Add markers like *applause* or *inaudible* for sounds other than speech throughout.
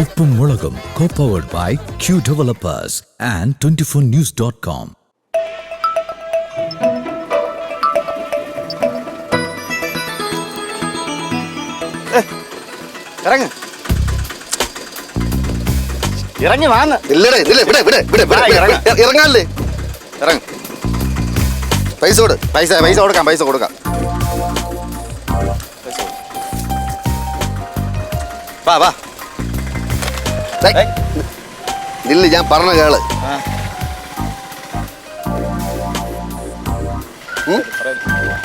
ഉപ്പും മുളകും co-powered by Q news dot 24news.com. ഇറങ്ങ്. ഇറങ്ങി വാന്ന് ഇല്ലടേ ഇല്ല ഇവിടെ ഇവിടെ ഇവിടെ ഇവിടെ, ആ, ഇറങ്ങ്. ഇവിടെ, ഇറങ്ങാല്ലേ ഇറങ്ങ്. പൈസ കൊടു പൈസ പൈസ കൊടുക്കാം പൈസ കൊടുക്കാം. വാ വാ. ഇല്ല ഞാൻ പറഞ്ഞ കേൾ?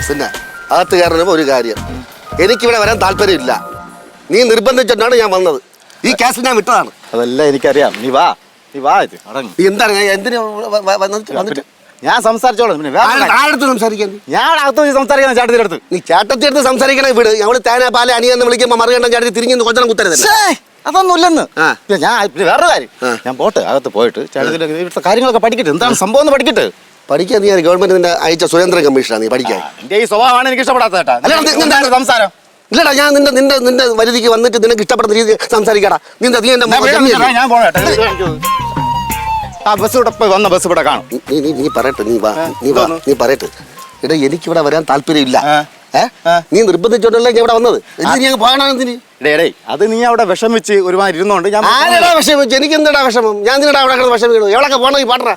പിന്നെ അകത്ത് കയറുന്നപ്പോ ഒരു കാര്യം. എനിക്കിവിടെ വരാൻ താല്പര്യമില്ല. നീ നിർബന്ധിച്ചിട്ടാണ് ഞാൻ വന്നത്. ഈ കേസ് ഞാൻ വിട്ടതാണ്. അതെല്ലാം എനിക്കറിയാം. നീ വാ. നീ വാ ഇത്. എന്താണ്? ഞാൻ എന്തിനാ വന്നിട്ട്? ഞാൻ സംസാരിച്ചോളാം. പിന്നെ സംസാരിക്കാൻ? ഞാൻ അകത്ത് സംസാരിക്കണം ചാട്ടത്തിന്റെ അടുത്ത്. നീ ചേട്ടത്തിന്റെ അടുത്ത് സംസാരിക്കണേ വീട്. ഞങ്ങൾ തേനാ പാല അനിയെന്ന് വിളിക്കുമ്പോൾ മറുകണ്ഠം ചേട്ടത്തി തിരിഞ്ഞു കൊച്ചണം കുത്തരുതല്ല? ശ്ശേ, അതൊന്നും ഇല്ലെന്ന് ആ. ഇല്ല, ഞാൻ വേറൊരു കാര്യം. ഞാൻ പോട്ടെ അകത്ത് പോയിട്ട് ഇവിടുത്തെ കാര്യങ്ങളൊക്കെ പഠിക്കട്ടെ. എന്താണ് സംഭവം എന്ന് പഠിക്കട്ടെ. പഠിക്കാൻ നീ ഗവൺമെന്റ് നിന്റെ അയച്ച സുരേന്ദ്രൻ കമ്മീഷനാണ് നീ പഠിക്കാൻ. എന്റെ ഈ സ്വഭാവമാണ് എനിക്ക് ഇഷ്ടപ്പെടാത്ത സംസാരം? ഇല്ലടാ ഞാൻ നിന്റെ നിന്റെ നിന്റെ വരുതിക്ക് വന്നിട്ട് നിനക്ക് ഇഷ്ടപ്പെടുന്ന രീതി സംസാരിക്കടാ. നിന്റെ നീ എന്റെ ആ ബസ് ഇവിടെ പോയി വന്ന ബസ് ഇവിടെ കാണും. നീ നീ പറയട്ടെ നീ വാ നീ വാ? നീ പറയട്ടെ. എടാ എനിക്കിവിടെ വരാൻ താല്പര്യമില്ല. നീ നിർബന്ധിച്ചോണ്ടല്ലേ ഇവിടെ വന്നത്? എന്തിന് ഞാൻ പോകണം എന്തിന്? ഡേ ഡേ അത് നീ അവിടെ വിഷം വിഷമിച്ച് ഒരുമാതിരി ഇരുന്നോണ്ട് ഞാൻ ആരെടാ എനിക്ക് എന്താടാ വിഷമം? ഞാൻ നിന്നടാ അവിടെ കിടന്ന് വീണു എവിടെയൊക്കെ പോകണമെങ്കിൽ കൊച്ചുകുട്ടികളാ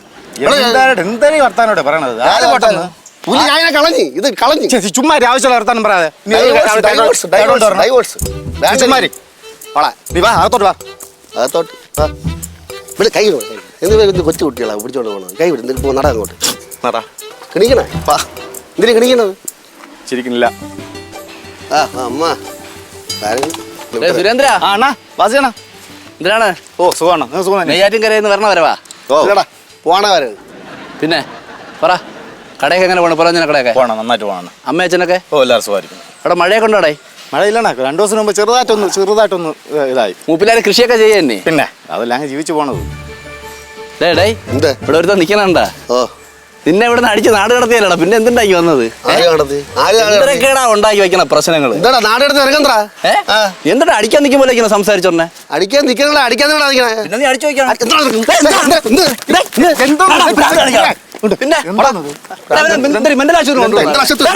എന്താണ് എന്താണ് ഈ വർത്താനോടെ പറയണത്? ആര് പോട്ടെന്ന്? പുലി ഞാൻ കളഞ്ഞി. ഇത് കളഞ്ഞി. ചേച്ചി ചുമ്മാ ഒരു ആവശ്യമുള്ള വർത്താനം പറയാതെ. നീ വാ അകത്തോട്ട് വാ. അകത്തോട്ട്. ഇവിടെ കൈ. എന്ത് കൊച്ചു പിടിച്ചോണ്ട് പോകണം കൈ വിടും നട അങ്ങോട്ട്? നടാ. കിണിക്കണേ? വാ. എന്തിനു കിണിക്കണത്? ചിരിക്കുന്നില്ല. സുരേന്ദ്ര. എന്തിനാണ്? ഓ സുഖമാണ് സുഖം വരണ വരവാ. ഓ. പോണ പിന്നെ പറ. കടയൊക്കെ എങ്ങനെ പോണു? പറഞ്ഞ കടയൊക്കെ പോകണം നന്നായിട്ട് പോകണം അമ്മ അച്ഛനൊക്കെ? ഓ എല്ലാവരും സുഖമായിരിക്കും അവിടെ മഴയൊക്കെ ഉണ്ടോടെ മഴയില്ലണ്ണ. രണ്ടു ദിവസം മുമ്പ് ചെറുതായിട്ടൊന്ന് ചെറുതായിട്ടൊന്ന് ഇതായി. മൂപ്പിലാര് കൃഷിയൊക്കെ ചെയ്യുന്നേ? പിന്നെ? അതല്ല അങ്ങ് ജീവിച്ചു പോണത്. ഡേ ഡേ എന്ത്? ഇവിടെ ഒരുത്തം നിക്കണണ്ടാ. ഓ. നിന്നെ ഇവിടെ അടിച്ച് നാട് കടത്തിയല്ലടാ. പിന്നെ എന്തുണ്ടാക്കി വന്നത്? എന്തൊക്കെയാടാ ഉണ്ടാക്കി വെക്കണ പ്രശ്നങ്ങൾ എന്താടാ നാടെടുത്ത് ഇറങ്ങണ്ടാ. എന്തിനാ അടിക്കാൻ നിൽക്കുമ്പോൾ ഇങ്ങനെ സംസാരിച്ചോന്നെ? അടിക്കാൻ നിൽക്കണ അടിക്കാൻ നിൽക്കണേ പിന്നെ നീ അടിച്ചു വെക്കണം? പിന്നെ? മെന്റൽ ആശുപത്രി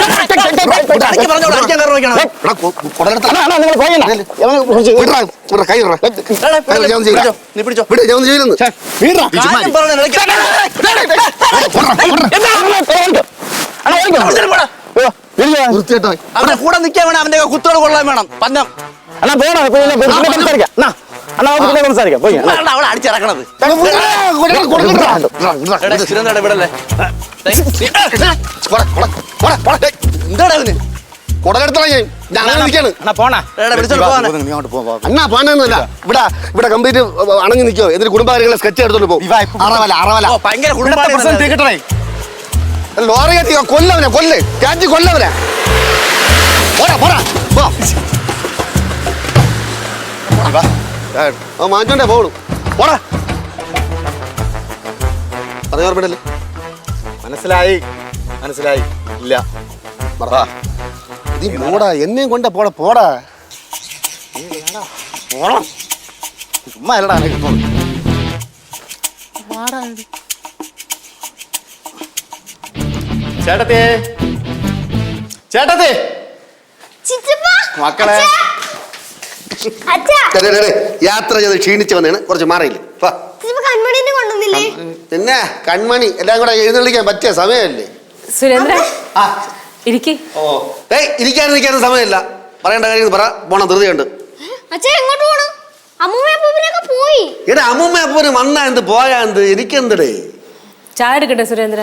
കൂടെ നിൽക്കാൻ വേണം അവന്റെ കുത്തോട് കൊള്ളാൻ വേണം പന്നം അണ്ണാ പോണോ സംസാരിക്കാം അണ്ണാ നമുക്ക് സംസാരിക്കാം. പോയി. അവളെ അടിച്ചിറക്കണത്. എന്താടാ അവന് കുടലെടുത്തടാ ഞാൻ. ഞാൻ അങ്ങനെ അണ്ണാ പോണാ? എടാ, വിളിച്ചോണ്ട് പോവാനെ. നീ അങ്ങോട്ട് പോ, പോ, പോ. അണ്ണാ പോകാനൊന്നുമില്ല ഇവിടെ ഇവിടെ കംപ്ലീറ്റ് അണങ്ങി നിൽക്കോ. എന്നിട്ട് കുടുംബകാര്യങ്ങളെ സ്കെച്ച് എടുത്തോണ്ട് പോകും അറവല അറവല. ലോറി കൊല്ലവനെ കൊല്ല്. കാറ്റി കൊല്ലവനെ. പോടാ പോടാ. പോ. ഇവാ. ആ മാറ്റണ്ടേ പോണു പോടാ. പറഞ്ഞു ഓർമ്മയില്ലേ മനസ്സിലായി മനസ്സിലായി. ഇല്ല. വാ. ഇത് പോടാ എന്നെയും കൊണ്ട പോടാ പോടാ. പോണം. ചുമ്മാ അല്ലടാ എനിക്ക് ഇപ്പൊ. ചേട്ടത്തി. ചേട്ടത്തി. മക്കളെ. അച്ഛാ. അച്ഛാ, ഡേ, ഡേ, ഡേ, യാത്ര ചെയ്ത് ക്ഷീണിച്ച് വന്നേണ്. കുറച്ച് മാറിയില്ലേ? പിന്നെ കൺമണി. എല്ലാം കൂടെ എഴുന്നള്ളിക്കാൻ പറ്റിയ സമയമല്ലേ സുരേന്ദ്ര ആ. ഇരിക്ക്. ഓ. ഏയ് ഇരിക്കാനും നിൽക്കാനും സമയമില്ല. പറയേണ്ട കാര്യം പറ. പോണം ധൃതിയുണ്ട്. അച്ഛാ എങ്ങോട്ട് പോണം? അമ്മൂമ്മയപ്പൂപ്പിനൊക്കെ പോയി. എടാ അമ്മൂമ്മ അപ്പൂന് വന്നാ എന്ത്? പോയാ എന്ത്? എനിക്കെന്തടേ? ചായ എടുക്കട്ടെ സുരേന്ദ്ര.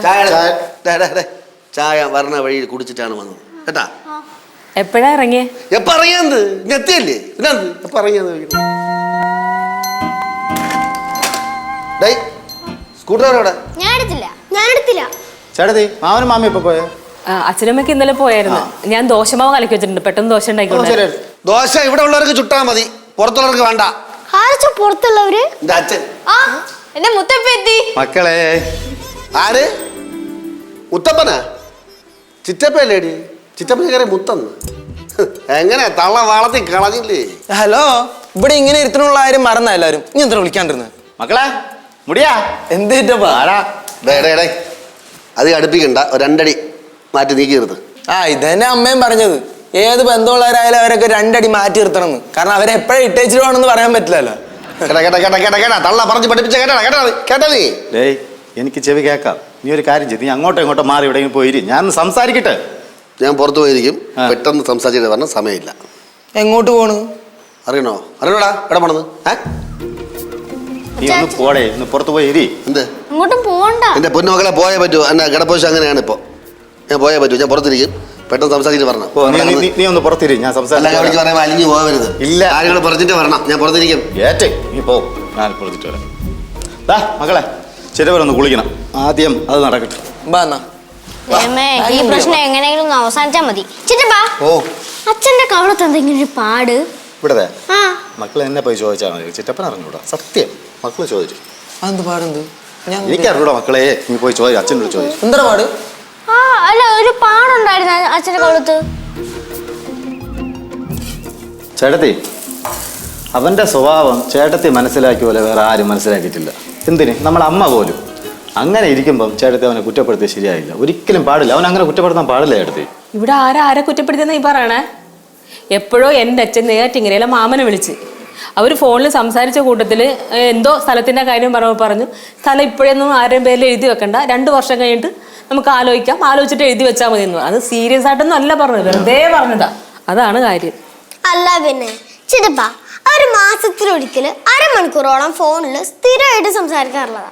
ചായ വരണ വഴിയിൽ കുടിച്ചിട്ടാണ് വന്നത്. കേട്ടാ? എപ്പോഴാ ഇറങ്ങിയേ? എപ്പ ഇറങ്ങിയത് ഞെത്തിയല്ലേ പിന്നെ എപ്പ ചോദിക്കുന്നു. ഡേ സ്കൂട്ടർ എവിടെ ഞാൻ എടുത്തില്ല. ഞാൻ എടുത്തില്ല. ചേട്ടത്തി മാമനും മാമി എപ്പോ പോയെ? ആ, അച്ഛനമ്മയ്ക്ക് ഇന്നലെ പോയായിരുന്നു. ഞാൻ ദോശമാവ് കലക്കി വെച്ചിട്ടുണ്ട്. പെട്ടെന്ന് ദോശ ഉണ്ടായിക്കോട്ടെ ദോശ ഇവിടെ ഉള്ളവർക്ക് ചുട്ടാ മതി. പുറത്തുള്ളവർക്ക് വേണ്ട. ആരച്ച പുറത്തുള്ളവര്? എന്റെ അച്ഛൻ. ആ എന്റെ മുത്തപ്പ എത്തി മക്കളെ. ആര്? മുത്തപ്പനാ? ചിറ്റപ്പല്ലേടി ചിറ്റപ്പന് കയറി മുത്തന്ന്. എങ്ങനെ തള്ള വാളത്തിൽ കളഞ്ഞില്ലേ? ഹലോ ഇവിടെ ഇങ്ങനെ ഇരുത്തനുള്ള ആരും മറന്ന എല്ലാരും? ഇനി എന്താ വിളിക്കാണ്ടിരുന്നത് മക്കളെ മുടിയാ? ഡേ അത് അടുപ്പിക്കണ്ട. രണ്ടടി മാറ്റി നീക്കിയിരുന്ന്. ആ ഇതന്നെ അമ്മയും പറഞ്ഞത്. ഏത് ബന്ധമുള്ളവരായാലും അവരൊക്കെ രണ്ടടി മാറ്റി നിർത്തണം എന്ന് കാരണം അവരെ എപ്പോഴും ഇട്ടേച്ചിരുവാണെന്ന് പറയാൻ പറ്റില്ലല്ലോ. കേട്ടാ കേട്ടാ കേട്ടാ കേട്ടാ കേട്ടാ. തള്ള പറഞ്ഞ് പഠിപ്പിച്ച കേട്ടാ കേട്ടാ കേട്ടാ നീ. എനിക്ക് ചെവി കേൾക്കാം. നീ ഒരു കാര്യം ചെയ്ത് നീ അങ്ങോട്ടോ ഇങ്ങോട്ടോ മാറി എവിടെയെങ്കിലും പോയിരി ഞാൻ സംസാരിക്കട്ടെ? ഞാൻ പുറത്തു പോയിരിക്കും. പെട്ടെന്ന് സംസാരിച്ചിട്ട് പറഞ്ഞ സമയമില്ല. എങ്ങോട്ട് പോണു? അറിയണോ? അറിയണോടാ എവിടെ പോണത്? നീ ഒന്ന് പോടേ ഒന്ന് പുറത്ത് പോയി ഇരി. എന്ത്? അങ്ങോട്ടും പോകണ്ട എന്റെ പൊന്നുമക്കളെ പോയേ പറ്റൂ. എന്നാ കിടപ്പോശം അങ്ങനെയാണ് ഇപ്പൊ. ഞാൻ പോയേ പറ്റൂ. ഞാൻ പുറത്തിരിക്കും. പെട്ടെന്ന് സംസാരിച്ചിട്ട് പറഞ്ഞു ഓ നീ നീ- നീ- നീ ഒന്ന് പുറത്തിരി. ഞാൻ അല്ല സംസാരിക്കാം വിളിച്ച് പറയുമ്പോൾ അലിഞ്ഞു പോകരുത്. ഇല്ല. കാര്യങ്ങൾ പറഞ്ഞിട്ട് വരണം. ഞാൻ പുറത്തിരിക്കും. ഏറ്റേ നീ പോ. ഞാൻ പുറത്തിട്ട് വരാം. ദാ മക്കളെ ചിലവരൊന്ന് കുളിക്കണം. ആദ്യം അത് നടക്കട്ടെ. ബാ എന്നാ. ദൈവമേ, ഈ പ്രശ്നം എങ്ങനെയെങ്കിലും ഒന്ന് അവസാനിച്ചാ മതി. ചിറ്റപ്പാ ഓ. അച്ഛന്റെ കവളത്ത് എന്തെങ്കിലും ഒരു പാട്? ഇവിടെ ആ. മക്കൾ എന്നെ പോയി ചോദിച്ചാൽ മതി. ചിറ്റപ്പൻ അറിഞ്ഞൂടാ സത്യം. മക്കൾ ചോദിച്ചു. അതെന്ത് പാടെന്ത്? ഞാൻ എനിക്കറിഞ്ഞൂടാ മക്കളെ. നീ പോയി ചോദിച്ചു അച്ഛനോട് ചോദിച്ചു എന്താ പാട്? ആ അല്ല ഒരു പാടുണ്ടായിരുന്നു അച്ഛന്റെ കവളത്ത്. ചേട്ടത്തി അവന്റെ സ്വഭാവം ചേട്ടത്തി മനസ്സിലാക്കിയ പോലെ വേറെ ആരും മനസ്സിലാക്കിയിട്ടില്ല. എന്തിന്? നമ്മളെ അമ്മ പോലും. അങ്ങനെ ഇരിക്കുമ്പം ചേട്ടത്തെ അവനെ കുറ്റപ്പെടുത്തി ശരിയായില്ല. ഒരിക്കലും പാടില്ല. അവൻ അങ്ങനെ കുറ്റപ്പെടുത്താൻ പാടില്ല ചേട്ടത്തി. ഇവിടെ ആരാ ആരെ കുറ്റപ്പെടുത്തിയെന്ന് നീ പറയണേ? എപ്പോഴോ എന്റെ അച്ഛൻ നെയ്യാറ്റിങ്ങരയിലെ മാമനെ വിളിച്ച്. അവർ ഫോണിൽ സംസാരിച്ച കൂട്ടത്തിൽ എന്തോ സ്ഥലത്തിന്റെ കാര്യം പറഞ്ഞു പറഞ്ഞു. സ്ഥലം ഇപ്പോഴൊന്നും ആരുടെയും പേരിൽ എഴുതി വെക്കണ്ട. രണ്ട് വർഷം കഴിഞ്ഞിട്ട് നമുക്ക് ആലോചിക്കാം. ആലോചിച്ചിട്ട് എഴുതി വെച്ചാൽ മതി എന്ന്. അത് സീരിയസ് ആയിട്ടൊന്നും അല്ല പറഞ്ഞത്. വെറുതെ പറഞ്ഞതാ. അതാണ് കാര്യം. അല്ല പിന്നെ ചിതപ്പ ഒരു മാസത്തിലൊരിക്കൽ അരമണിക്കൂറോളം ഫോണിൽ സ്ഥിരമായിട്ട് സംസാരിക്കാറുള്ളതാ.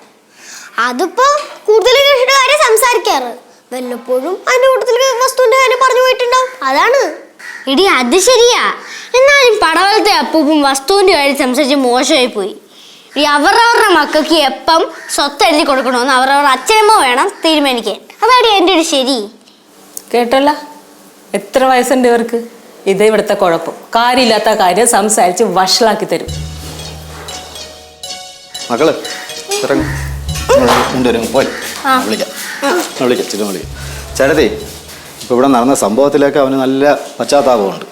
അതിപ്പോ കൂടുതൽ കൃഷിയുടെ കാര്യം സംസാരിക്കാറ്. വല്ലപ്പോഴും അതിന്റെ കൂട്ടത്തിൽ വസ്തുവിന്റെ കാര്യം പറഞ്ഞു പോയിട്ടുണ്ടാവും. അതാണ്. എടി അത് ശരിയാ. എന്നാലും പടവലത്തെ അപ്പൂപ്പും വസ്തുവിന്റെ കാര്യം സംസാരിച്ച് മോശമായി പോയി ഈ അവരവരുടെ മക്കൾക്ക് എപ്പം സ്വത്ത് എഴുതി കൊടുക്കണമെന്ന് അവരവരുടെ അച്ഛനമ്മ വേണം തീരുമാനിക്കാൻ. അതാണ് എന്റെ ഒരു ശരി. കേട്ടല്ല? എത്ര വയസ്സുണ്ട് ഇവർക്ക്? ഇത് ഇവിടുത്തെ കുഴപ്പം. കാര്യമില്ലാത്ത കാര്യം സംസാരിച്ച് വഷളാക്കി തരും. മകൾ ഇറങ്ങ്. കൊണ്ടുവരും. പോയി. വിളിക്കാം. ഞാൻ വിളിക്കാം. ചില വിളിക്കാം. ചേട്ടത്തി ഇപ്പോൾ ഇവിടെ നടന്ന സംഭവത്തിലൊക്കെ അവന് നല്ല പശ്ചാത്താപമുണ്ട്.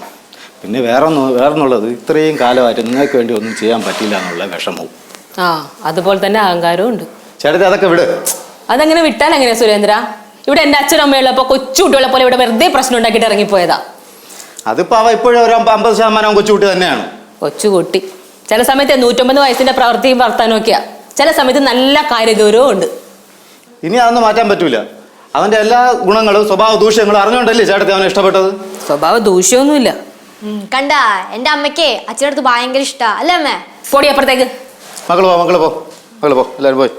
പിന്നെ വേറെ ഒന്ന് വേറൊന്നുള്ളത് ഇത്രയും കാലമായിട്ട് നിങ്ങൾക്ക് വേണ്ടി ഒന്നും ചെയ്യാൻ പറ്റില്ല എന്നുള്ള വിഷമവും. ആ അതുപോലെ തന്നെ അഹങ്കാരവും ഉണ്ട്. ചേട്ടത്തി അതൊക്കെ വിട്. അതങ്ങനെ വിട്ടാൽ എങ്ങനെയാ സുരേന്ദ്ര? ഇവിടെ എന്റെ അച്ഛനും അമ്മയുള്ളപ്പോൾ കൊച്ചു കുട്ടികളെ പോലെ ഇവിടെ വെറുതെ പ്രശ്നം ഉണ്ടാക്കിയിട്ട് ഇറങ്ങിപ്പോയതാ. അതിപ്പോ അവ ഇപ്പോഴും ഒരു അമ്പത് ശതമാനം കൊച്ചുകുട്ടി തന്നെയാണ്. കൊച്ചുകുട്ടി ചില സമയത്ത് നൂറ്റമ്പത് വയസ്സിന്റെ പ്രവൃത്തിയും വർത്താനവും ഒക്കെയാ. ചില സമയത്ത് നല്ല കാര്യഗൗരവം ഉണ്ട്. ഇനി അതൊന്നും മാറ്റാൻ പറ്റൂല. അവന്റെ എല്ലാ ഗുണങ്ങളും സ്വഭാവ ദൂഷ്യങ്ങളും അറിഞ്ഞോണ്ടല്ലേ ചേട്ടത്തി അവനെ ഇഷ്ടപ്പെട്ടത്? സ്വഭാവ ദൂഷ്യമൊന്നുമില്ല കണ്ട എന്റെ അമ്മയ്ക്ക് അച്ഛനടുത്ത് ഭയങ്കര ഇഷ്ടാ. അല്ലേ അമ്മേ? പോടി അപ്പുറത്തേക്ക്. മക്കൾ പോ മക്കൾ പോ മക്കൾ പോ എല്ലാവരും പോയി.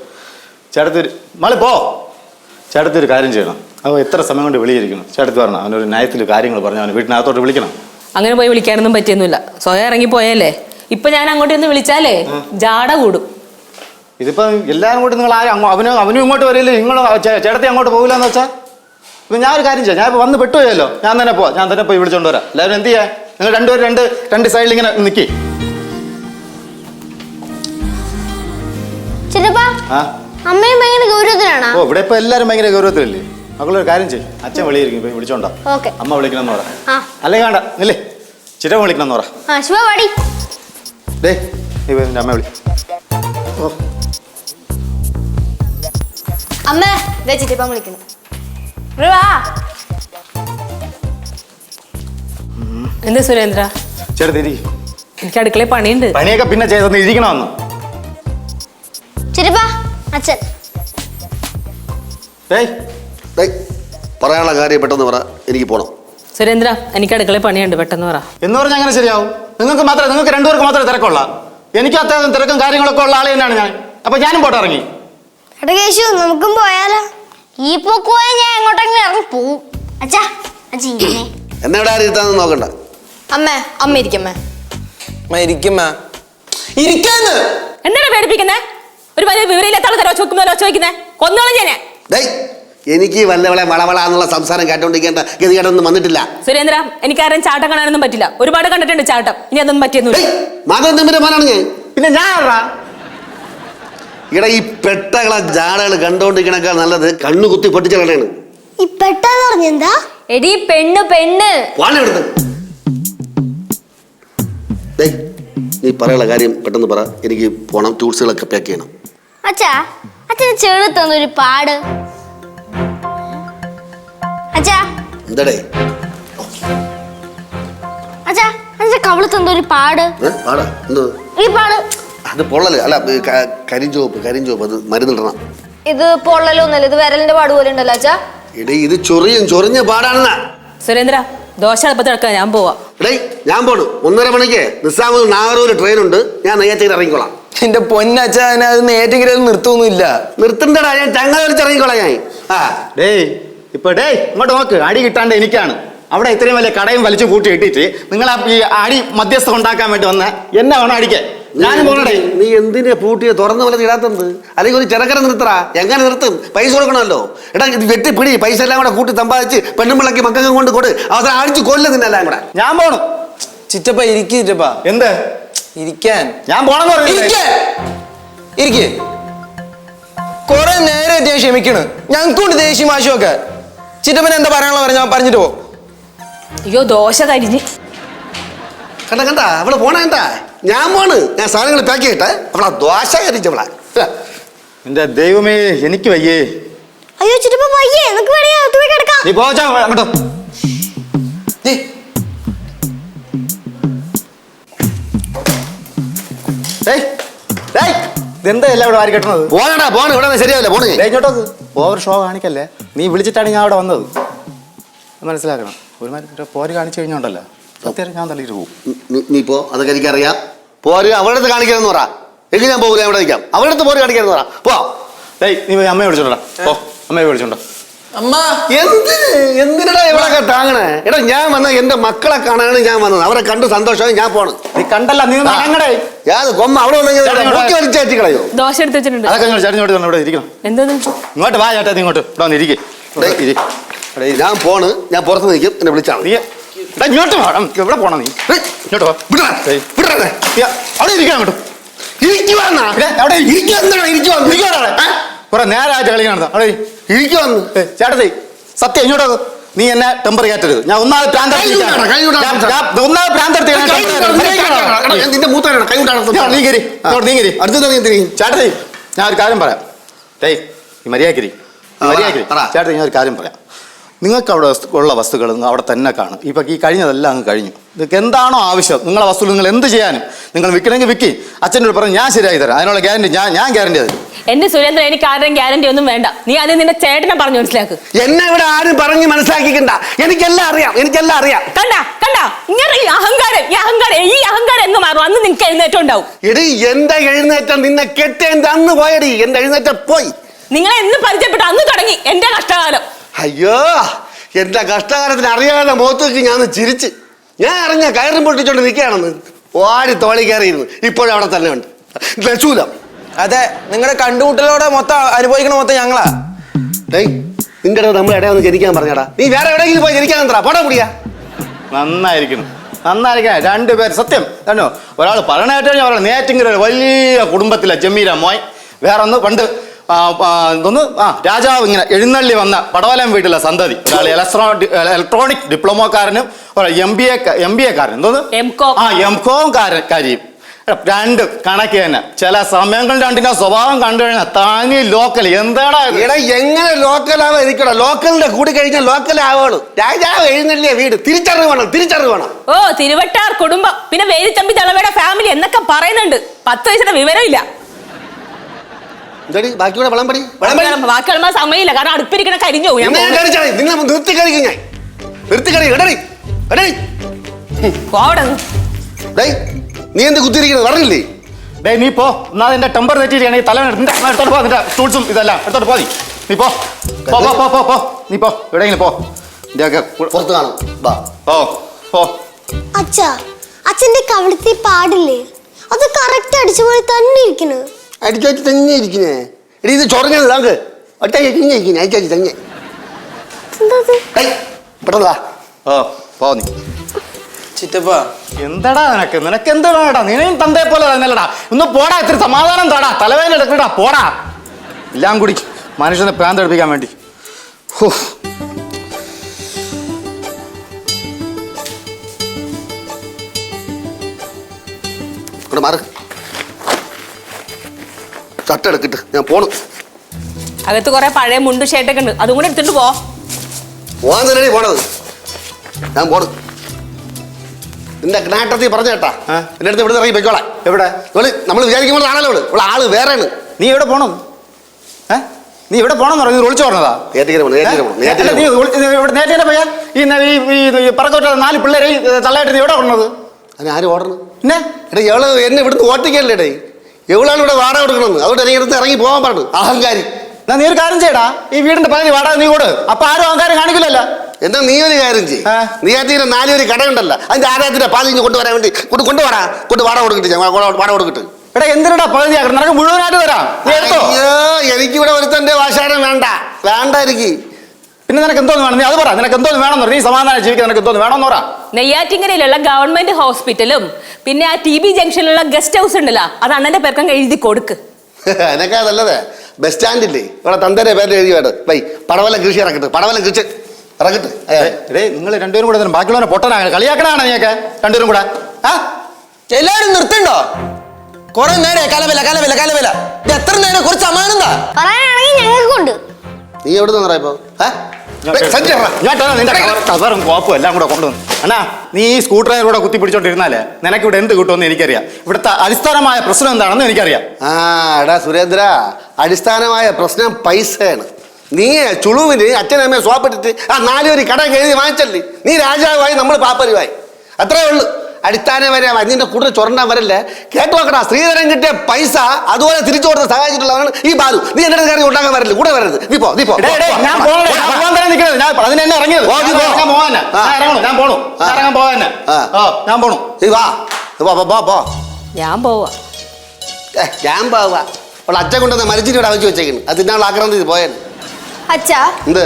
ചേട്ടത്തി മളി പോ. ചേട്ടത്തി ഒരു കാര്യം ചെയ്യണം. അവ എത്ര സമയം കൊണ്ട് വിളിയിരിക്കണം? ചേട്ടത്തി പറഞ്ഞു അവനൊരു നയത്തിൽ കാര്യങ്ങൾ പറഞ്ഞു അവന് വീട്ടിനകത്തോട്ട് വിളിക്കണം. അങ്ങനെ പോയി വിളിക്കാനൊന്നും പറ്റിയൊന്നുമില്ല. സ്വയം ഇറങ്ങി പോയല്ലേ ഇപ്പൊ ഞാൻ അങ്ങോട്ട് ഒന്ന് വിളിച്ചാലേ ജാട കൂടും ഇതിപ്പോ എല്ലാവരും കൂടി നിങ്ങൾ ആരും അങ്ങോ- അവനും അവനും ഇങ്ങോട്ട് വരില്ല. നിങ്ങൾ ചേട്ടത്തി അങ്ങോട്ട് പോകില്ല എന്ന് വെച്ചാൽ ഇപ്പൊ ഞാൻ ഒരു കാര്യം ചെയ്യാം. ഞാൻ ഇപ്പൊ വന്ന് പെട്ടുപോയല്ലോ. ഞാൻ തന്നെ പോവാം. ഞാൻ തന്നെ പോയി വിളിച്ചോണ്ട് വരാം. എല്ലാവരും എന്ത് ചെയ്യാ? നിങ്ങൾ രണ്ടുപേരും രണ്ട് രണ്ട് സൈഡിൽ ഇങ്ങനെ നിൽക്കി അമ്മയും ഭയങ്കര ഗൗരവത്തിലാണോ? ഓ ഇവിടെ ഇപ്പൊ എല്ലാരും ഭയങ്കര ഗൗരവത്തിലല്ലേ? മകളൊരു കാര്യം ചെയ്യും. അച്ഛൻ വെളിയിരിക്കും പോയി വിളിച്ചോണ്ടാ അമ്മ വിളിക്കണം എന്ന് പറ. ആ. അല്ലെങ്കിൽ വേണ്ട. ഇല്ലേ ചിറ്റ വിളിക്കണം എന്ന് പറ. ആ ശിവ പാടി ഡേ നീ പോയി അമ്മ വിളി. ഓ. അമ്മ വെച്ചിട്ട് ഇപ്പം വിളിക്കുന്നു. എന്താ സുരേന്ദ്ര? ഇരി. എനിക്ക് അടുക്കളയിൽ പണിയുണ്ട്. പണിയൊക്കെ പിന്നെ ചെയ്തെന്ന് ഇരിക്കണമെന്ന്. ചിറ്റപ്പാ അച്ഛൻ. ഏയ്. ഡേയ്, പറയാനുള്ള കാര്യം പെട്ടെന്ന് പറ എനിക്ക് പോണം. സുരേന്ദ്ര എനിക്ക് അടുക്കളയിൽ പണിയുണ്ട് പെട്ടെന്ന് പറ. എന്ന് പറഞ്ഞാൽ അങ്ങനെ ശരിയാവും. നിങ്ങൾക്ക് മാത്രമേ നിങ്ങൾക്ക് രണ്ടുപേർക്ക് മാത്രമേ തിരക്കുള്ള. എനിക്ക് അത്യാവശ്യം തിരക്കും കാര്യങ്ങളൊക്കെ ഉള്ള ആൾ തന്നെയാണ് ഞാൻ. അപ്പൊ ഞാനും പോട്ടെ ഇറങ്ങി. എടാ കേശു നമുക്കും പോയാലോ? ഈ പോക്കുപോയ ഞാൻ എങ്ങോട്ടെങ്കിലും ഇറങ്ങി പോവും. അച്ഛാ അച്ഛ ഇങ്ങനെ എന്നെ ആരും ഇരുത്താന്ന് നോക്കണ്ട. അമ്മേ അമ്മ ഇരിക്കമ്മേ. അമ്മ ഇരിക്കുമ്മ ഇരിക്കാന്ന്. എന്താണ് പേടിപ്പിക്കുന്നേ? ഒരു വലിയ വിവരമില്ലാത്ത ആൾക്കാരോ ചോദിക്കുന്നവരോ ചോദിക്കുന്നേ കൊന്നോളം ഞാനേ. ഡേയ് എനിക്ക് വല്ലവളെ വളവള എന്നുള്ള സംസാരം കേട്ടോണ്ടിരിക്കേണ്ട ഗതികേടൊന്നും വന്നിട്ടില്ല. സുരേന്ദ്ര എനിക്കാരും ചാട്ടം കാണാനൊന്നും പറ്റില്ല. ഒരുപാട് കണ്ടിട്ടുണ്ട് ചാട്ടം. ഇനി അതൊന്നും പറ്റിയൊന്നുമില്ല. ഡേയ്, മാധവൻ തമ്മിന്റെ മോനാണ് ഞാൻ. പിന്നെ ഞാൻ ആരാ? ഇവിടെ ഈ പെട്ടകളെ ജാടകൾ കണ്ടോണ്ടിരിക്കണേക്കാൾ നല്ലത് കണ്ണു കുത്തി പൊട്ടിച്ച കളയാണ് ഈ പെട്ടെന്ന് പറഞ്ഞെന്താ എടി പെണ്ണ് പെണ്ണ്. നീ പറയാനുള്ള കാര്യം പെട്ടെന്ന് പറ. എനിക്ക് പോണം ടൂൾസുകളൊക്കെ പാക്ക് ചെയ്യണം. അച്ഛാ അച്ഛന് ചെറുത്തൊന്നൊരു പാട്. അച്ഛാ. എന്താടേ? അച്ഛാ അച്ഛാ തന്നൊരു പാട്. ഏ? പാടാ. എന്തോ? ഈ പാട്. അത് പൊള്ളൽ. അല്ല കരിഞ്ചോപ്പ് കരിഞ്ചോപ്പ് അത് മരുന്നിടണം ഇത് പൊള്ളലൊന്നുമല്ല ഇത് വിരലിന്റെ പാട് പോലെ ഉണ്ടല്ലോ അച്ഛാ. എടേ ഇത് ചൊറിയും ചൊറിഞ്ഞ പാടാണെന്നാ. സുരേന്ദ്ര ദോശ എളുപ്പത്തിൽ എടുക്കാൻ ഞാൻ പോവാ. എടേ ഞാൻ പോണു. ഒന്നര മണിക്ക് നിസ്സാമൂർ നാഗറൂര് ട്രെയിൻ ഉണ്ട്. ഞാൻ നെയ്യാറ്റിൽ ഇറങ്ങിക്കോളാം. എന്റെ പൊന്നച്ചാൻ അത് നേറ്റെങ്കിലും നിർത്തുന്നില്ല നിർത്തണ്ടടാ ഞാൻ ചങ്ങല വലിച്ച് ഇറങ്ങിക്കോളാം ഞാൻ. ആ. ഡേയ് ഇപ്പൊ ഡേയ് ഇങ്ങോട്ട് നോക്ക്. അടി കിട്ടാണ്ട് എനിക്കാണ്. അവിടെ ഇത്രയും വലിയ കടയും വലിച്ചു കൂട്ടി ഇട്ടിട്ട് നിങ്ങൾ ആ ഈ അടി മധ്യസ്ഥം ഉണ്ടാക്കാൻ വേണ്ടി വന്ന. എന്നെ വേണം അടിക്കാൻ. ഞാനും പോകണേ നീ എന്തിനാ പൂട്ടിയെ തുറന്ന പോലെ ഇടാത്തത്? അല്ലെങ്കിൽ ഒരു ചെറുക്കര നിർത്തറാ എങ്ങനെ നിർത്തും? പൈസ കൊടുക്കണമല്ലോ. എടാ ഇത് വെട്ടി പിടി. പൈസ എല്ലാം കൂടെ കൂട്ടി സമ്പാദിച്ച് പെണ്ണുമ്പിളക്കി മക്കൾക്ക് കൊണ്ട് കൊട്. അവസരം അടിച്ച് കൊല്ലും നിന്നെല്ലാം കൂടെ. ഞാൻ പോണം. ചിറ്റപ്പ ഇരിക്ക് ചിറ്റപ്പ. എന്ത്? ഇരിക്കാൻ. ഞാൻ പോണെന്ന് പറഞ്ഞു ഇരിക്ക്. ഇരിക്ക്. കൊറേ നേരെ ഞാൻ ക്ഷമിക്കണ്. ഞങ്ങൾക്കുണ്ട് ദേഷ്യം ആശുമൊക്കെ ചിറ്റപ്പൻ എന്താ പറയാനുള്ള പറഞ്ഞ പറഞ്ഞിട്ട് പോ. അയ്യോ ദോശ കരിഞ്ഞ്. കണ്ട കണ്ട. അവൾ പോണ ഞാൻ പോണ്. ഞാൻ സാധനങ്ങൾ പാക്ക് ചെയ്യട്ടെ. അവളാ ദോശ കരിച്ചവളാ എന്റെ ദൈവമേ എനിക്ക് വയ്യേ. അയ്യോ ചുറ്റപ്പ വയ്യേ. നമുക്ക് വേണേ അകത്ത് പോയി കിടക്കാം. നീ പോച്ചാ അങ്ങോട്ടോ. ദേ, ഏയ് ഡേയ് ഇതെന്താ എല്ലാം ഇവിടെ വാരി കെട്ടണത്? പോണടാ പോണ്. ഇവിടെ ശരിയാവില്ല. പോണേ. ഇങ്ങോട്ടോ ഓവർ ഷോ കാണിക്കല്ലേ. നീ വിളിച്ചിട്ടാണ് ഞാൻ അവിടെ വന്നത്. മനസ്സിലാക്കണം. ഒരുമാതിരി പോര് കാണിച്ചു കഴിഞ്ഞോണ്ടല്ലോ. സത്യം ഞാൻ തള്ളിയിട്ട് പോകും നീ- നീ പോ. അതൊക്കെ എനിക്കറിയാം. പോര് അവരുടെ അടുത്ത് കാണിക്കണമെന്ന് പറ. എങ്കിൽ ഞാൻ പോകില്ല അവിടെ നിൽക്കാം. അവരുടെ അടുത്ത് പോര് കാണിക്കണമെന്ന് പറ. പോ. ഏയ് നീ പോയി അമ്മയെ വിളിച്ചോണ്ടാ ഓ അമ്മയെ വിളിച്ചോണ്ടോ അമ്മ. എന്തിന് എന്തിനടാ ഇവളൊക്കെ താങ്ങണേ? എടാ ഞാൻ വന്ന എന്റെ മക്കളെ കാണാനാണ് ഞാൻ വന്നത്. അവരെ കണ്ട് സന്തോഷമായി ഞാൻ പോണ് നീ കണ്ടല്ല നീ നടങ്ങടേ കൊമ്മ അവിടെ വന്നെങ്കിൽ വലിച്ചേറ്റി കളയോ ദോശ എടുത്ത് വെച്ചിട്ടുണ്ട്. അതൊക്കെ നിങ്ങൾ തന്നെ ഇവിടെ ഇരിക്കണം. എന്തോന്ന്? ഇങ്ങോട്ട് വാ ചേട്ടാ നീ ഇങ്ങോട്ട്. ഇവിടെ ഞാൻ പോണ്. ഞാൻ പുറത്ത് നിൽക്കും. എന്നെ വിളിച്ചാൽ നീ എടാ, ഇങ്ങോട്ട് എവിടെ പോണം നീ? ഇങ്ങോട്ട് വാ. ഡേയ്. നീ അവിടെ ഇരിക്കണം അങ്ങോട്ട്. അവിടെ. കുറെ നേരമായിട്ട് കളി കാണുന്നത് അവിടെ ഇരിക്കു ഏയ്, ചേട്ടത്തി സത്യം ഇങ്ങോട്ട് നീ എന്നെ ടെമ്പർ കയറ്റരുത്. ഞാൻ ഒന്നാമത് പ്രാന്ത് കൈ കൊണ്ടാണ്, ഒന്നാമത് പ്രാന്ത് എടുത്ത് ഞാൻ നീ നീ അടുത്ത് നീ ചേട്ടത്തി ഒരു കാര്യം പറയാം. ഡേയ് ഈ മര്യാദക്കിരി മര്യാദക്കിരി. ചേട്ടത്തി ഞാൻ ഒരു കാര്യം പറയാം. നിങ്ങൾക്ക് അവിടെ ഉള്ള വസ്തുക്കൾ നിങ്ങൾ അവിടെ തന്നെ കാണും. ഇപ്പൊ ഈ കഴിഞ്ഞതെല്ലാം അങ്ങ് കഴിഞ്ഞു. നിങ്ങൾക്ക് എന്താണോ ആവശ്യം നിങ്ങളെ വസ്തു നിങ്ങൾ എന്ത് ചെയ്യാനും നിങ്ങൾ വിൽക്കണമെങ്കിൽ വിൽക്കി. അച്ഛനോട് പറഞ്ഞു ഞാൻ ശരിയായി തരാം. അതിനുള്ള ഗ്യാരണ്ടി ഞാൻ ഞാൻ ഗ്യാരണ്ടി തരും. എന്റെ സുരേന്ദ്ര എനിക്ക് ആരുടെയും ഗ്യാരണ്ടി ഒന്നും വേണ്ട. നീ അത് നിന്റെ ചേട്ടനെ പറഞ്ഞു മനസ്സിലാക്ക്. എന്നെ ഇവിടെ ആരും പറഞ്ഞു മനസ്സിലാക്കിക്കണ്ട. എനിക്കെല്ലാം അറിയാം എനിക്കെല്ലാം അറിയാം. കണ്ട കണ്ട. ഇങ്ങനെ ഈ അഹങ്കാരം ഈ അഹങ്കാരം ഈ അഹങ്കാരം എന്ന് മാറും. അന്ന് നിനക്ക് എഴുന്നേറ്റം ഉണ്ടാവും. എടി എന്റെ എഴുന്നേറ്റം നിന്നെ കെട്ടേന്റെ അന്ന് പോയടി. എന്റെ എഴുന്നേറ്റം പോയി. നിങ്ങളെ എന്ന് പരിചയപ്പെട്ട അന്ന് തുടങ്ങി എന്റെ കഷ്ടകാലം. അയ്യോ എന്റെ കഷ്ടകാലത്തിന് അറിയാതെ മുഖത്തേക്ക് ഞാൻ ഒന്ന് ചിരിച്ച്. ഞാൻ അറിഞ്ഞ കയറും പൊട്ടിച്ചോണ്ട് നിൽക്കുകയാണെന്ന് ഓടി തോളി കയറിയിരുന്നു. ഇപ്പോഴും അവിടെ തന്നെ ഉണ്ട്. ലശൂലം അതെ നിങ്ങളുടെ കണ്ടുമുട്ടലോടെ മൊത്തം അനുഭവിക്കണ മൊത്തം ഞങ്ങളാ. ഡേയ് നിന്റെ അടുത്ത് നമ്മൾ ഇടയിൽ ഒന്ന് ജനിക്കാൻ പറഞ്ഞടാ. നീ വേറെ എവിടെയെങ്കിലും പോയി ജനിക്കാൻ എന്താ പോടാ മുടിയാ. നന്നായിരിക്കണം. നന്നായിരിക്കണം രണ്ടുപേർ സത്യം. കണ്ടോ? ഒരാൾ പറയണായിട്ട് ഞാൻ പറയണം നേറ്റിങ്ങനെ ഒരു വലിയ കുടുംബത്തിലെ. ജമീര മോയ് വേറെ ഒന്ന് പണ്ട് ആ, ആ, എന്തോന്ന് ആ രാജാവ് ഇങ്ങനെ എഴുന്നള്ളി വന്ന പടവലം വീട്ടിലെ സന്തതി. Electro electro electronic ഡിപ്ലോമക്കാരനും M B A M B എക്കാരൻ എന്തോന്ന്. ആ എം കോം കാരൻ കാര്യം. രണ്ട് കണക്ക് തന്നെ. ചില സമയങ്ങളിൽ രണ്ടിന്റെ സ്വഭാവം കണ്ടു കഴിഞ്ഞാൽ താങ്ങി ലോക്കൽ എന്താടാ? എടാ എങ്ങനെ ലോക്കലാവാ ഇരിക്കടാ? ലോക്കലിന്റെ കൂടി കഴിഞ്ഞാൽ ലോക്കലാവുള്ളൂ രാജാവ് എഴുന്നള്ളിയ വീട് തിരിച്ചറിവ് വേണം തിരിച്ചറിവ് വേണം. ഓ തിരുവട്ടാർ കുടുംബം. പിന്നെ വേലിത്തമ്പി തളവയുടെ ഫാമിലി എന്നൊക്കെ പറയുന്നുണ്ട്. പത്ത് വയസ്സിന്റെ വിവരമില്ല. എന്താടി ബാക്കിയൂടെ വളം പടി. വളം പടി. ബാക്കിയുള്ള സമയമില്ല. കാരണം അടുപ്പിരിക്കണ കരിഞ്ഞു പോകും. ഞാൻ പോകുന്നു. നിന്നെ നിർത്തി കഴിക്കും ഞാൻ. നിർത്തി കഴിക്കും എടടി എടടി. പോ അവിടെ നിന്ന്. ഡേയ് നീ എന്ത് കുത്തിരിക്കുന്നത് പറഞ്ഞില്ലേ? ഡേയ് നീ പോ. എന്നാ എന്റെ ടെമ്പർ തെറ്റിയാണ് തല എടുത്തോട്ട് പോ. നിന്റെ ടൂൾസും ഇതെല്ലാം എടുത്തോട്ട് പോ നീ. നീ പോ. പോ പോ പോ പോ പോ. നീ പോ. എവിടെയെങ്കിലും പോ. ഇതൊക്കെ പുറത്ത് കാണും. ബാ ഓ അച്ഛാ അച്ഛന്റെ കവിളത്തി പാടില്ലേ? അത് കറക്റ്റ് അടിച്ച പോലെ തന്നെ ഇരിക്കണ് അടിച്ചു തന്നെ ഇരിക്കുന്നേ. എടി ഇത് ചൊറഞ്ഞത് നമുക്ക് ഒറ്റ ഇരിക്കുന്നേ ഇരിക്കുന്നേ തന്നെ? ഡേയ് ഓ പോ നീ. ചിറ്റപ്പ. എന്താടാ നിനക്ക്? നിനക്ക് എന്ത് വേണടാ നിനയും തന്തേ പോലെ തന്നെയല്ലടാ. ഒന്ന് പോടാ ഇത്തിരി സമാധാനം താടാ. തലവേദന എടുക്കടാ പോടാ. എല്ലാം കൂടി മനുഷ്യനെ പ്രാന്ത് എടുപ്പിക്കാൻ വേണ്ടി. ഹോ. മാറ്. ചട്ടെടുക്കിട്ട് ഞാൻ പോണു. അകത്ത് കുറെ പഴയ മുണ്ട് ഷർട്ടൊക്കെ ഉണ്ട്. അതും കൂടെ എടുത്തിട്ട് പോ. പോകാൻ തന്നെയാണ് പോണത്. ഞാൻ പോണു. നിന്റെ ജ്ഞാട്ടത്തിൽ പറഞ്ഞേട്ടാ എന്റെ അടുത്ത് ഇവിടെ ഇറങ്ങി പൊയ്ക്കോളാം. എവിടെ? ഇവൾ നമ്മൾ വിചാരിക്കുമ്പോൾ ആണല്ലോ ഇവൾ ഇവിടെ ആൾ വേറെയാണ്. നീ എവിടെ പോണം? ഏ? നീ ഇവിടെ പോണം പറഞ്ഞു ഒളിച്ചു പറഞ്ഞതാ? നേറ്റിക്കര പോണം നേറ്റിക്കര പോണം അല്ല, നീ നേറ്റിക്കര ഒളി- നീ നേരത്തെ പോയാ? ഈ പറക്കോട്ട നാല് പിള്ളേരെ ഈ തള്ളായിട്ട് നീ എവിടെ കൊണ്ടത് അതിന് ആര് ഓടണം? എന്നെ എടാ ഇവൾ എന്നെ ഇവിടുന്ന് ഓട്ടിക്കല്ലേ ഡേ എവളാണ് ഇവിടെ വാടക കൊടുക്കണമെന്ന്? അതുകൊണ്ട് എനിക്ക് അടുത്ത് ഇറങ്ങി പോകാൻ പാടും അഹങ്കാരി. എന്നാ നീ ഒരു കാര്യം ചെയ്യടാ. ഈ വീടിന്റെ പകുതി വാടക നീ കൊടു. അപ്പൊ ആരും അഹങ്കാരം കാണിക്കില്ലല്ലോ. എന്നാ നീ ഒരു കാര്യം ചെയ്യും. നീ ആറ്റിന് നാലൊരു കടയുണ്ടല്ലോ. അതിന്റെ ആരാത്തിന്റെ ഇങ്ങ് കൊണ്ടുവരാൻ വേണ്ടി കൊണ്ട് കൊണ്ടുവരാ കൊണ്ട് വാടക കൊടുക്കിട്ട് ഞാൻ വാടക കൊടുക്കിട്ട്. എടാ എന്തിനാ പകുതി ആക്കണം? നിനക്ക് മുഴുവനായിട്ട് തരാം. എടുത്തോ? അയ്യോ എനിക്കിവിടെ ഒരുത്തന്റെ വാശാരം വേണ്ട. വേണ്ട എനിക്ക് പിന്നെ നിനക്ക് എന്തോന്ന് വേണം? നീ അത് പറ. നിനക്ക് എന്തോന്ന് വേണമെന്ന് നീ സമാധാനം ജീവിക്കാൻ നിനക്ക് എന്തോന്ന് വേണമെന്ന് പറ. നെയ്യാറ്റിങ്ങരയിലുള്ള ഗവൺമെന്റ് ഹോസ്പിറ്റലും പിന്നെ ആ ടി ബി ജംഗ്ഷനിലുള്ള ഗസ്റ്റ് ഹൗസ് ഉണ്ടല്ലോ. അത് അണ്ണന്റെ പേർക്കങ്ങ് എഴുതി കൊടുക്ക്. *laughs* എനക്കാ നല്ലതേ. ബസ് സ്റ്റാൻഡില്ലേ ഇവിടെ തന്തേരെ പേര് എഴുതി വേണ്ട വൈ പടവല കൃഷി ഇറക്കട്ടെ. പടവല കൃഷി. ഇറക്കട്ടെ. ഏ, നിങ്ങൾ രണ്ടുപേരും കൂടെ തന്നെ ബാക്കിയുള്ളവരെ പൊട്ടനാണ് കളിയാക്കണാണ് നീയൊക്കെ. രണ്ടുപേരും കൂടെ. ആ? എല്ലാരും നിർത്തണ്ടോ? കൊറേ നേരെ കലവില കലവില കലവില. ഇത് എത്ര നേരം? കുറച്ച് അമാനെന്താ? പറയാനാണെങ്കിൽ ഞങ്ങൾക്കുണ്ട്. നീ എവിടെ നിന്നറിയപ്പോ ഇപ്പൊ? കവറും കോപ്പും എല്ലാം കൂടെ കൊണ്ടുവന്നു. അണ്ണാ നീ ഈ ഡ്രൈവർ കൂടെ കുത്തി പിടിച്ചോണ്ടിരുന്നാലേ നിനക്ക് ഇവിടെ എന്ത് കിട്ടുമെന്ന് എനിക്കറിയാം. ഇവിടുത്തെ അടിസ്ഥാനമായ പ്രശ്നം എന്താണെന്ന് എനിക്കറിയാം. ആ എടാ സുരേന്ദ്ര അടിസ്ഥാനമായ പ്രശ്നം പൈസയാണ്. നീ ചുളുവിന് അച്ഛനമ്മയെ സ്വാപ്പിട്ടിട്ട് ആ നാലുപേര് കടം എഴുതി വാങ്ങിച്ചല്ലേ? നീ രാജാവായി നമ്മൾ പാപ്പരുവായി. അത്രേ ഉള്ളു. അടിസ്ഥാനപര അതിന്റെ കൂടുതൽ ചൊരണ്ടാൻ വരല്ലേ? കേട്ടു നോക്കടാ സ്ത്രീധനം കിട്ടിയ പൈസ അതുപോലെ തിരിച്ചു കൊടുത്ത് സഹായിച്ചിട്ടുള്ളവരാണ് ഈ ബാലു. നീ എന്റെ കയറി ഉണ്ടാക്കാൻ വരല്ലേ? കൂടെ വരരുത്. നീ പോ നീ പോ ഞാൻ പോകണേ ഞാൻ പോകാൻ തന്നെ നിൽക്കുന്നത് ഞാൻ അതിന് തന്നെ ഇറങ്ങിയത്. പോ, നീ ഞാൻ പോകാൻ ഞാൻ പോണു. ഞാൻ ഇറങ്ങാൻ പോകാൻ ഓ ഞാൻ പോണു. നീ വാ പോ, പോ, പോ, പോ. ഞാൻ പോവാ. ഞാൻ പോവാ. അവൾ അച്ഛൻ കൊണ്ടുവന്ന മരിച്ചിട്ട് ഇവിടെ അവച്ച് വെച്ചേക്കുന്നു. അത് തിന്നാൾ ആക്രാന്തി പോയാൽ അച്ഛാ. എന്ത്?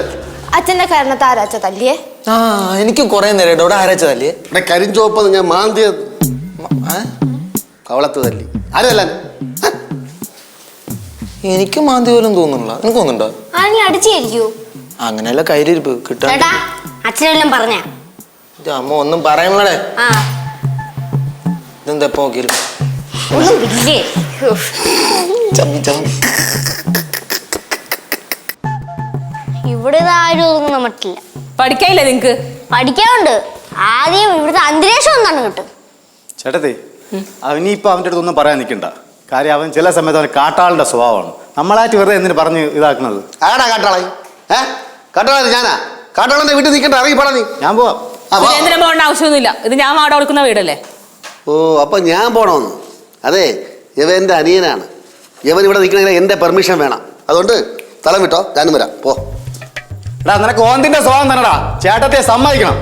അച്ഛന്റെ കാരണത്ത് ആരാച്ച തല്ലിയേ? ആ എനിക്ക് കൊറേ നേരം ഇവിടെ ആരാച്ച ഇവിടെ കരിഞ്ചോപ്പ് ഞാൻ മാന്തിയ കവളത്ത് തല്ലി. ആരല്ല എനിക്ക് മാന്തി പോലും തോന്നുന്നില്ല. നിനക്ക് തോന്നുന്നുണ്ടോ? ആ നീ അടിച്ചായിരിക്കൂ അങ്ങനെയല്ല കയ്യിലിരിപ്പ് കിട്ടാൻ ചേട്ടാ അച്ഛനെല്ലാം പറഞ്ഞ. ഇത് അമ്മ ഒന്നും പറയണേ ആ. ഇതെന്താ എപ്പോ നോക്കിയാലും ഒന്നും ഇല്ലേ? ഉഫ്. ചമ്മി ചമ്മി. ഇവിടെ ആരും ഒന്നും പഠിക്കാനില്ല പഠിക്കായില്ലേ നിങ്ങക്ക്? പഠിക്കാനുണ്ട്. ആദ്യം ഇവിടുത്തെ അന്തരീക്ഷം ഒന്നാണ് കിട്ടും. ചേട്ടത്തി അവനിപ്പോ അവന്റെ അടുത്ത് ഒന്നും പറയാൻ നിൽക്കണ്ട. കാര്യം അവൻ ചില സമയത്ത് അവൻ കാട്ടാളുടെ സ്വഭാവമാണ്. നമ്മളായിട്ട് വെറുതെ എന്തിനു പറഞ്ഞ് ഇതാക്കുന്നത്? ആടാ കാട്ടാളെ. ഏ? കാട്ടാളെ ഞാനാ? കാട്ടാളന്റെ വീട്ടിൽ നിൽക്കണ്ട? ഇറങ്ങി പോടാ നീ. ഞാൻ പോവാം. സുരേന്ദ്രൻ പോകേണ്ട ആവശ്യമൊന്നുമില്ല. ഇത് ഞാൻ വാട കൊടുക്കുന്ന വീടല്ലേ? ഓ അപ്പൊ ഞാൻ പോണോന്ന്. അതെ ഇവ എന്റെ അനിയനാണ്. ഇവൻ ഇവിടെ നിൽക്കണമെങ്കിൽ എന്റെ പെർമിഷൻ വേണം. അതുകൊണ്ട് സ്ഥലം വിട്ടോ? ഞാനും വരാം. പോ. എടാ നിനക്ക് ഓന്തിന്റെ സ്വഭാവം തന്നെടാ. ചേട്ടത്തെ സമ്മതിക്കണം.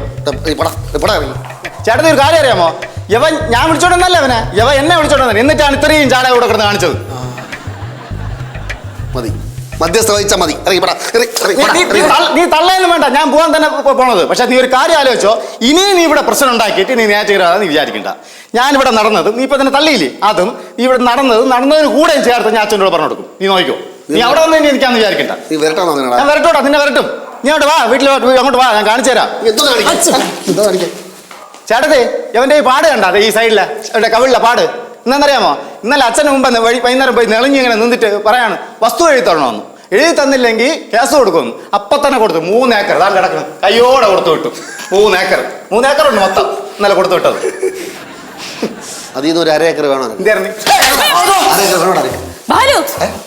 ചേട്ടത്തി ഒരു കാര്യം അറിയാമോ? യവൻ ഞാൻ വിളിച്ചോണ്ടെന്നല്ല അവനെ? യവ എന്നെ വിളിച്ചോണ്ടെന്ന് എന്നിട്ടാണ് ഇത്രയും ചാട ഇവിടെ കിടന്ന് കാണിച്ചത്. മതി. മധ്യസ്ഥ വഹിച്ചാൽ മതി. നീ- തള്ളയൊന്നും വേണ്ട. ഞാൻ പോകാൻ തന്നെ പോണത്. പക്ഷെ നീ ഒരു കാര്യം ആലോചിച്ചോ. ഇനിയും നീ ഇവിടെ പ്രശ്നം ഉണ്ടാക്കിയിട്ട് നീ നേച്ചുകരാതെ നീ വിചാരിക്കണ്ട. ഞാനിവിടെ നടന്നത് നീ ഇപ്പൊ തന്നെ തള്ളിയില്ലേ? അതും നീ ഇവിടെ നടന്നത് നടന്നതിന് കൂടെ ചേർത്ത് ഞാൻ അച്ഛനോട് പറഞ്ഞു കൊടുക്കും. നീ നോക്കിക്കോ. നീ അവിടെ വന്ന് ഇനി എനിക്കാന്ന് വിചാരിക്കണ്ട. നീ വരട്ടോ ഞാൻ വരട്ടോടാ. നിന്നെ വരട്ടും. നീ അങ്ങോട്ട് വാ വീട്ടിൽ വാ, അങ്ങോട്ട് വാ ഞാൻ കാണിച്ചു തരാം എന്തോ കാണിക്കാം എന്തോ കാണിക്കാം ചേട്ടത്തെ ഇവന്റെ ഈ പാട് കണ്ടാ അതെ ഈ സൈഡിൽ ഇവിടെ കവിളിലെ പാട് ഇന്നെന്നറിയാമോ ഇന്നലെ അച്ഛന് മുമ്പ് വൈകുന്നേരം പോയി നിളഞ്ഞി ഇങ്ങനെ നിന്നിട്ട് പറയാണ് വസ്തു എഴുതി തരണമെന്ന് എഴുതി തന്നില്ലെങ്കിൽ കേസ് കൊടുക്കും അപ്പൊ തന്നെ കൊടുത്തു മൂന്ന് ഏക്കർ അതാണ് കിടക്കുന്നത് കയ്യോടെ കൊടുത്തു വിട്ടു മൂന്ന് ഏക്കർ മൂന്ന് ഏക്കർ ഉണ്ട് മൊത്തം ഇന്നലെ കൊടുത്തു വിട്ടത് അതിൽ നിന്ന് ഒരു അര ഏക്കർ വേണോ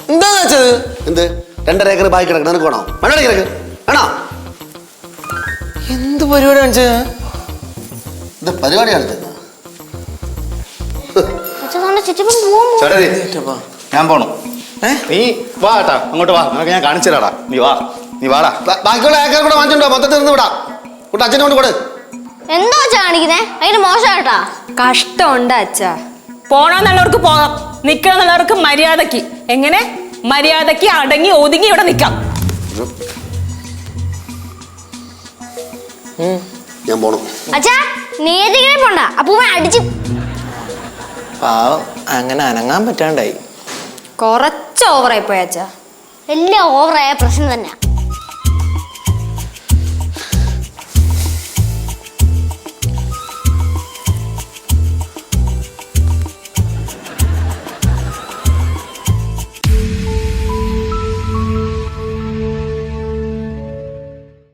എന്താ വെച്ചത് എന്ത് രണ്ടര ഏക്കർ ബാക്കി കിടക്കണം നിനക്ക് വേണോ വേണോ വേണോ എന്ത് പരിപാടി കാണിച്ച? ഇത് പരിപാടി ചുറ്റും ഞാൻ പോണു? നീ വാ ഏട്ടാ അങ്ങോട്ട് വാ. നിനക്ക് ഞാൻ കാണിച്ചു തരാടാ. നീ വാ. നീ വാടാ. ബാക്കിയുള്ള ഏക്കർ കൂടെ വാങ്ങിച്ചിട്ടുണ്ടോ? മൊത്തത്തിൽ നിന്ന് വിടാം. കൂട്ട അച്ഛനെ കൊണ്ട് കൊടു. എന്തോ അച്ഛാ കാണിക്കുന്നേ? അതിന് മോശമാട്ടാ കഷ്ടമുണ്ട് അച്ഛാ. പോണോന്നുള്ളവർക്ക് പോകാം. നിൽക്കണമെന്നുള്ളവർക്ക് മര്യാദയ്ക്ക് എങ്ങനെ? മര്യാദയ്ക്ക് അടങ്ങി ഒതുങ്ങി ഇവിടെ നിൽക്കാം ഞാൻ പോണു. അച്ഛാ നീ ഏതെങ്കിലും പോണ്ട. അപ്പൂമ്മ അടിച്ചു പാവം അങ്ങനെ അനങ്ങാൻ പറ്റാണ്ടായി. കുറച്ച് ഓവറായി പോയ അച്ഛാ. എല്ലാം ഓവറായ പ്രശ്നം തന്നെ